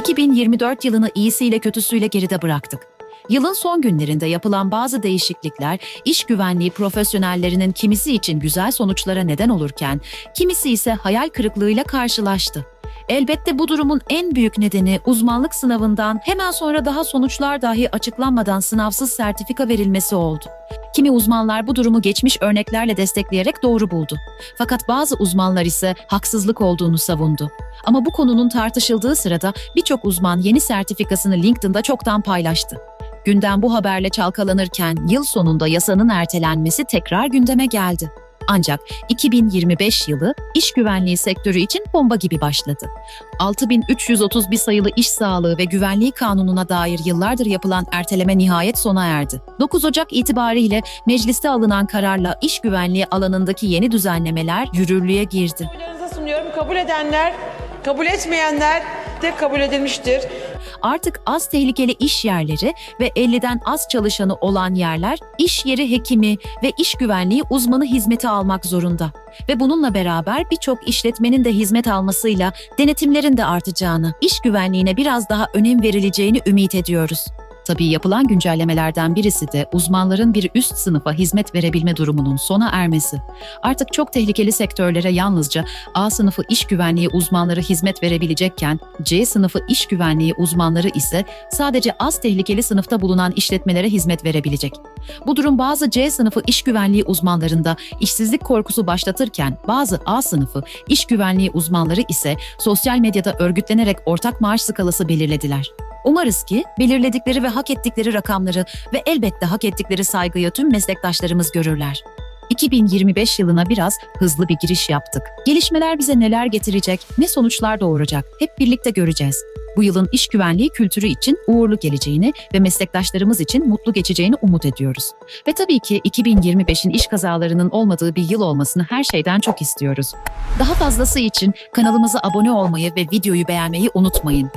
2024 yılını iyisiyle kötüsüyle geride bıraktık. Yılın son günlerinde yapılan bazı değişiklikler iş güvenliği profesyonellerinin kimisi için güzel sonuçlara neden olurken kimisi ise hayal kırıklığıyla karşılaştı. Elbette bu durumun en büyük nedeni uzmanlık sınavından hemen sonra daha sonuçlar dahi açıklanmadan sınavsız sertifika verilmesi oldu. Kimi uzmanlar bu durumu geçmiş örneklerle destekleyerek doğru buldu. Fakat bazı uzmanlar ise haksızlık olduğunu savundu. Ama bu konunun tartışıldığı sırada birçok uzman yeni sertifikasını LinkedIn'da çoktan paylaştı. Gündem bu haberle çalkalanırken yıl sonunda yasanın ertelenmesi tekrar gündeme geldi. Ancak 2025 yılı iş güvenliği sektörü için bomba gibi başladı. 6331 sayılı iş sağlığı ve güvenliği kanununa dair yıllardır yapılan erteleme nihayet sona erdi. 9 Ocak itibariyle mecliste alınan kararla iş güvenliği alanındaki yeni düzenlemeler yürürlüğe girdi. Kabul edenler, kabul etmeyenler de kabul edilmiştir. Artık az tehlikeli iş yerleri ve 50'den az çalışanı olan yerler iş yeri hekimi ve iş güvenliği uzmanı hizmeti almak zorunda. Ve bununla beraber birçok işletmenin de hizmet almasıyla denetimlerin de artacağını, iş güvenliğine biraz daha önem verileceğini ümit ediyoruz. Tabii yapılan güncellemelerden birisi de uzmanların bir üst sınıfa hizmet verebilme durumunun sona ermesi. Artık çok tehlikeli sektörlere yalnızca A sınıfı iş güvenliği uzmanları hizmet verebilecekken C sınıfı iş güvenliği uzmanları ise sadece az tehlikeli sınıfta bulunan işletmelere hizmet verebilecek. Bu durum bazı C sınıfı iş güvenliği uzmanlarında işsizlik korkusu başlatırken bazı A sınıfı iş güvenliği uzmanları ise sosyal medyada örgütlenerek ortak maaş skalası belirlediler. Umarız ki belirledikleri ve hak ettikleri rakamları ve elbette hak ettikleri saygıyı tüm meslektaşlarımız görürler. 2025 yılına biraz hızlı bir giriş yaptık. Gelişmeler bize neler getirecek, ne sonuçlar doğuracak hep birlikte göreceğiz. Bu yılın iş güvenliği kültürü için uğurlu geleceğini ve meslektaşlarımız için mutlu geçeceğini umut ediyoruz. Ve tabii ki 2025'in iş kazalarının olmadığı bir yıl olmasını her şeyden çok istiyoruz. Daha fazlası için kanalımıza abone olmayı ve videoyu beğenmeyi unutmayın.